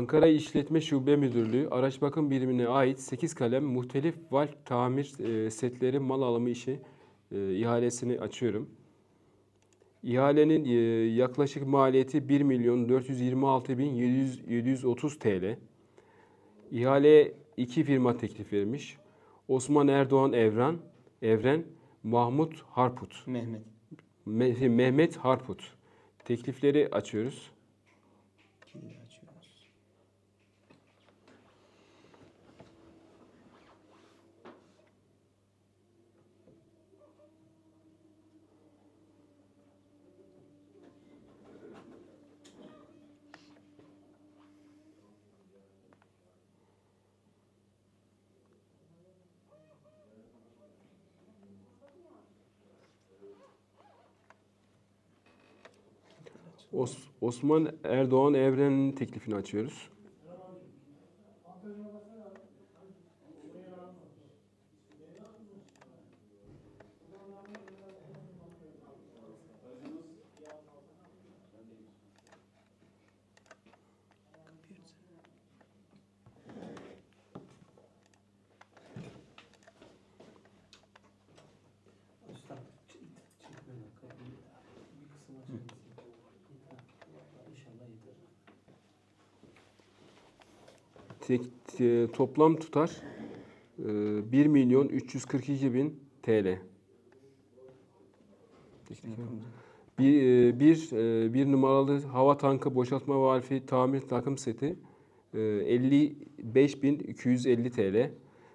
Ankara İşletme Şube Müdürlüğü araç bakım birimine ait 8 kalem muhtelif valf tamir e, setleri mal alımı işi e, ihalesini açıyorum. İhalenin e, yaklaşık maliyeti 1 milyon 426 bin 700 730 TL. İhaleye iki firma teklif vermiş. Osman Erdoğan Evren, Evren, Mahmut Harput. Mehmet. Me- Mehmet Harput. Teklifleri açıyoruz. Os- Osman Erdoğan Evren'in teklifini açıyoruz. Tek, te- toplam tutar e, 1 milyon 342 bin TL. Bir, e, bir, e, bir numaralı hava tankı boşaltma valfi tamir takım seti e, 55.250 TL.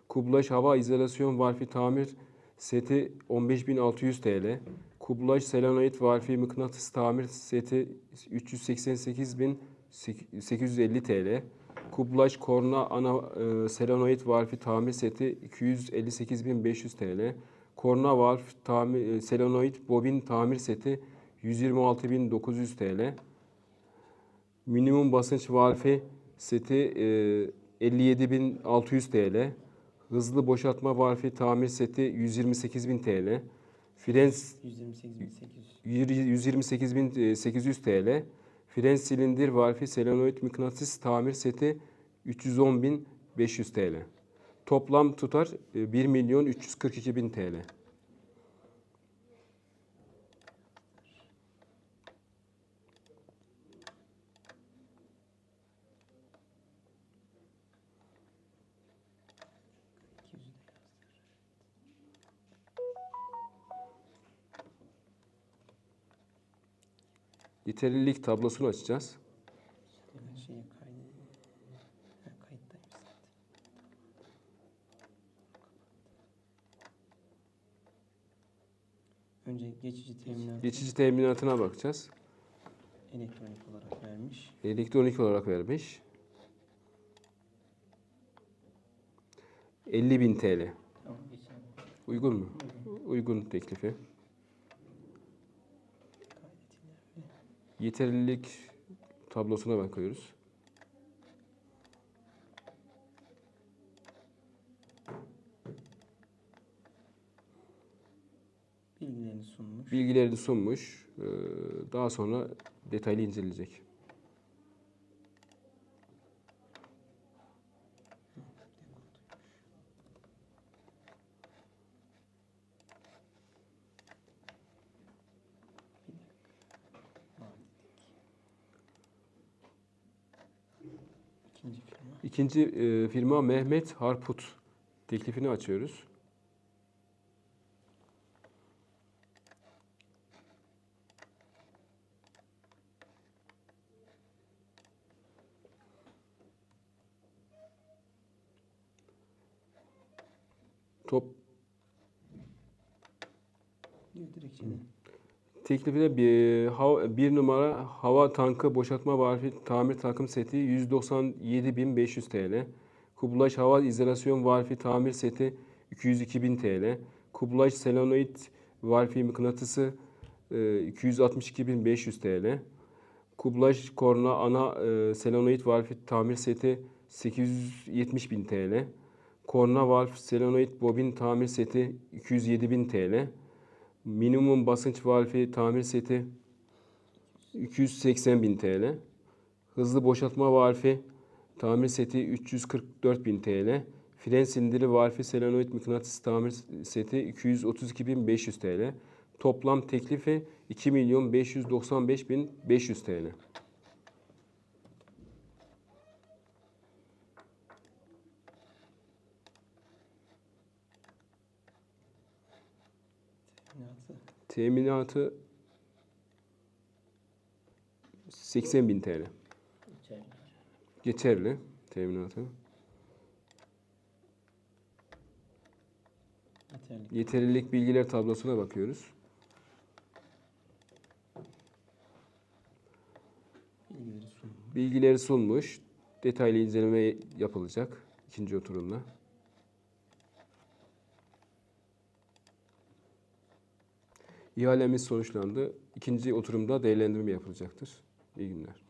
Kublaj hava izolasyon valfi tamir seti 15.600 TL. Kublaj selenoid valfi mıknatıs tamir seti 388.850 TL. Kublaj korna ana e, selenoid valfi tamir seti 258.500 TL. Korna valf tamir, e, selenoid bobin tamir seti 126.900 TL. Minimum basınç valfi seti e, 57.600 TL. Hızlı boşaltma valfi tamir seti 128.000 TL. Frens 128.800. 128.800 TL. Fren silindir valfi selenoid mıknatıs tamir seti 310.500 TL. Toplam tutar e, 1 milyon 342 bin TL. Yeterlilik tablosunu açacağız. Önce geçici teminat Geçici teminatına bakacağız. elektronik olarak vermiş. Elektronik olarak vermiş. 50 bin TL. Tamam. Uygun mu? Uygun teklifi. Yeterlilik tablosuna bakıyoruz. Bilgilerini sunmuş. Bilgilerini sunmuş. Ee, Daha sonra detaylı inceleyecek. İkinci firma. İkinci e, firma Mehmet Harput. Teklifini açıyoruz. Top direkt şeyden. Teklifine bir, bir numara hava tankı boşaltma valfi tamir takım seti 197.500 TL. Kublaj hava izolasyon valfi tamir seti 202.000 TL. Kublaj selenoid valfi mıknatısı e, 262.500 TL. Kublaj korna ana e, selenoid valfi tamir seti 870.000 TL. Korna valf selenoid bobin tamir seti 207.000 TL. Minimum basınç valfi tamir seti 280 bin TL. Hızlı boşaltma valfi Tamir seti 344.000 TL. Fren sindiri valfi selenoid mıknatıs tamir seti 232.500 TL. Toplam teklifi 2.595.500 TL. Teminatı Teminatı 80.000 TL. Geçerli teminatı. yeterli. Yeterlilik bilgiler tablosuna bakıyoruz. Bilgileri sunulmuş. Bilgileri sunmuş. Detaylı inceleme yapılacak ikinci oturumda. İhalemiz sonuçlandı. İkinci oturumda değerlendirme yapılacaktır. İyi günler.